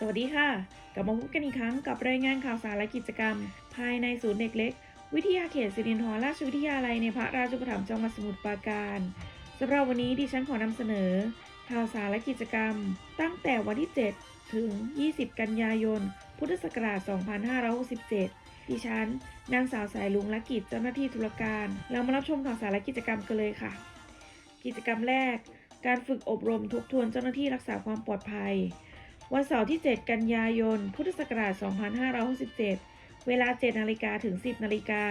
สวัสดีค่ะ กลับมาพบกันอีกครั้งกับรายงานข่าวสารและกิจกรรม ภายในศูนย์เด็กเล็ก วิทยาเขตสิรินธรราชวิทยาลัยในพระราชูปถัมภ์จังหวัดสมุทรปราการสำหรับวันนี้ดิฉันขอนำเสนอ ข่าวสารและกิจกรรม ตั้งแต่วันที่ 7 ถึง 20 กันยายน พุทธศักราช 2567 ดิฉัน นางสาวสายลุงและกิจเจ้าหน้าที่ธุรการ เรามารับชมข่าวสารและกิจกรรมกันเลยค่ะ กิจกรรมแรก การฝึกอบรมทบทวนเจ้าหน้าที่รักษาความปลอดภัย วันเสาร์ที่ 7 กันยายน พุทธศักราช 2567 เวลา 7 นาฬิกาถึง 10 นาฬิกา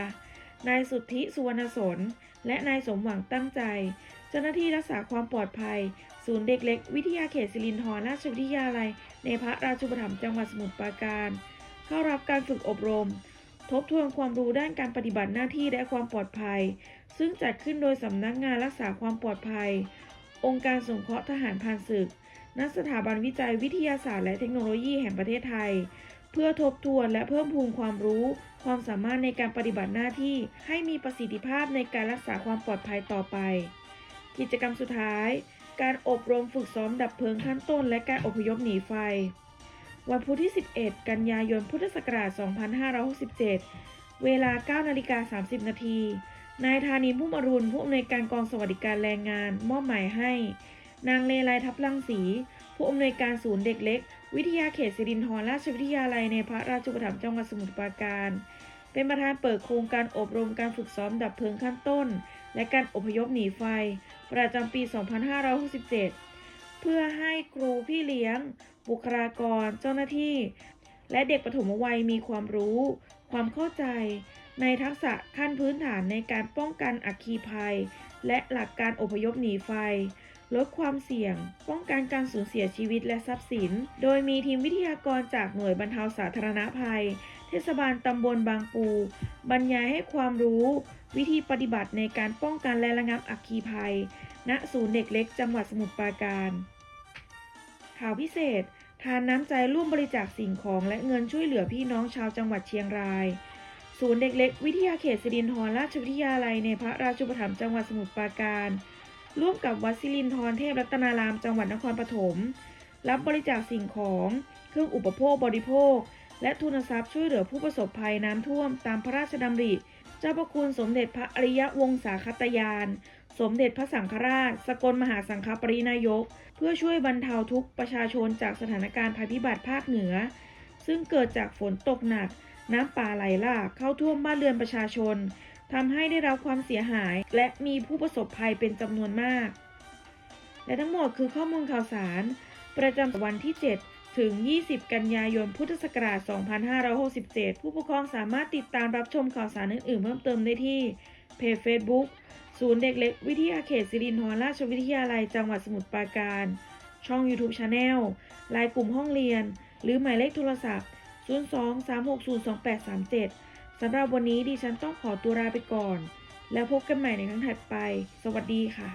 นายสุทธิสุวรรณสน และนายสมหวังตั้งใจ เจ้าหน้าที่รักษาความปลอดภัย ศูนย์เด็กเล็ก วิทยาเขตสิรินธรราชวิทยาลัย ในพระราชูปถัมภ์จังหวัดสมุทรปราการ เข้ารับการฝึกอบรม ทบทวนความรู้ด้านการปฏิบัติหน้าที่และความปลอดภัย ซึ่งจัดขึ้นโดยสำนักงานรักษาความปลอดภัย องค์การสงเคราะห์ทหารผ่านศึก ณสถาบันวิจัยวิทยาศาสตร์และเทคโนโลยีแห่งประเทศไทย เพื่อทบทวนและเพิ่มพูนความรู้ ความสามารถในการปฏิบัติหน้าที่ให้มีประสิทธิภาพในการรักษาความปลอดภัยต่อไป กิจกรรมสุดท้าย การอบรมฝึกซ้อมดับเพลิงขั้นต้น และการอพยพหนีไฟ วันพุธที่ 11 กันยายนพุทธศักราช 2567 เวลา 9 นาฬิกา 30 นาทีนายธานินพุ่มอรุณผู้อำนวยการกองสวัสดิการแรงงาน มอบหมายให้ นางเลไลทับลังสี ผู้อำนวยการศูนย์เด็กเล็ก วิทยาเขตสิรินธรราชวิทยาลัยในพระราชูปถัมภ์จังหวัดสมุทรปราการ เป็นประธานเปิดโครงการอบรมการฝึกซ้อมดับเพลิงขั้นต้น และการอพยพหนีไฟ ประจำปี 2567 เพื่อให้ครูพี่เลี้ยง บุคลากร เจ้าหน้าที่ และเด็กปฐมวัยมีความรู้ ความเข้าใจ ในทักษะขั้นพื้นฐานในการป้องกันอัคคีภัย และหลักการอพยพหนีไฟ ลดความเสี่ยง ป้องกันการสูญเสียชีวิตและทรัพย์สิน โดยมีทีมวิทยากรจากหน่วยบรรเทาสาธารณภัย เทศบาลตำบลบางปู บรรยายให้ความรู้ วิธีปฏิบัติในการป้องกันและระงับอัคคีภัย ณ ศูนย์เด็กเล็กจังหวัดสมุทรปราการ ข่าวพิเศษ ทานน้ำใจร่วมบริจาคสิ่งของและเงินช่วยเหลือพี่น้องชาวจังหวัดเชียงราย ศูนย์เด็กเล็ก วิทยาเขตสิรินธรราชวิทยาลัยในพระราชูปถัมภ์จังหวัดสมุทรปราการ ร่วมกับวัดสิรินธรเทพรัตนารามจังหวัดนครปฐม รับบริจาคสิ่งของ เครื่องอุปโภคบริโภค และทุนทรัพย์ช่วยเหลือผู้ประสบภัยน้ำท่วมตามพระราชดำริ เจ้าพระคุณสมเด็จพระอริยวงศาคตยาน สมเด็จพระสังฆราช สกลมหาสังฆปรินายก เพื่อช่วยบรรเทาทุกประชาชนจากสถานการณ์ภัยพิบัติภาคเหนือ ซึ่งเกิดจากฝนตกหนัก น้ำป่าไหลหลากเข้าท่วมบ้านเรือนประชาชนทำให้ได้รับความเสียหาย และมีผู้ประสบภัยเป็นจำนวนมาก และทั้งหมดคือข้อมูลข่าวสาร ประจำวันที่ 7 ถึง 20 กันยายน พุทธศักราช 2567 ผู้ปกครองสามารถติดตามรับชมข่าวสารอื่นๆ เพิ่มเติมได้ที่ เพจ Facebook ศูนย์เด็กเล็กวิทยาเขตสิรินธรราชวิทยาลัยจังหวัดสมุทรปราการ ช่อง YouTube Channel ไลน์กลุ่มห้องเรียน หรือหมายเลขโทรศัพท์ 02-360-2837 สำหรับวันนี้ดิฉันต้องขอตัวลาไปก่อน แล้วพบกันใหม่ในครั้งถัดไป สวัสดีค่ะ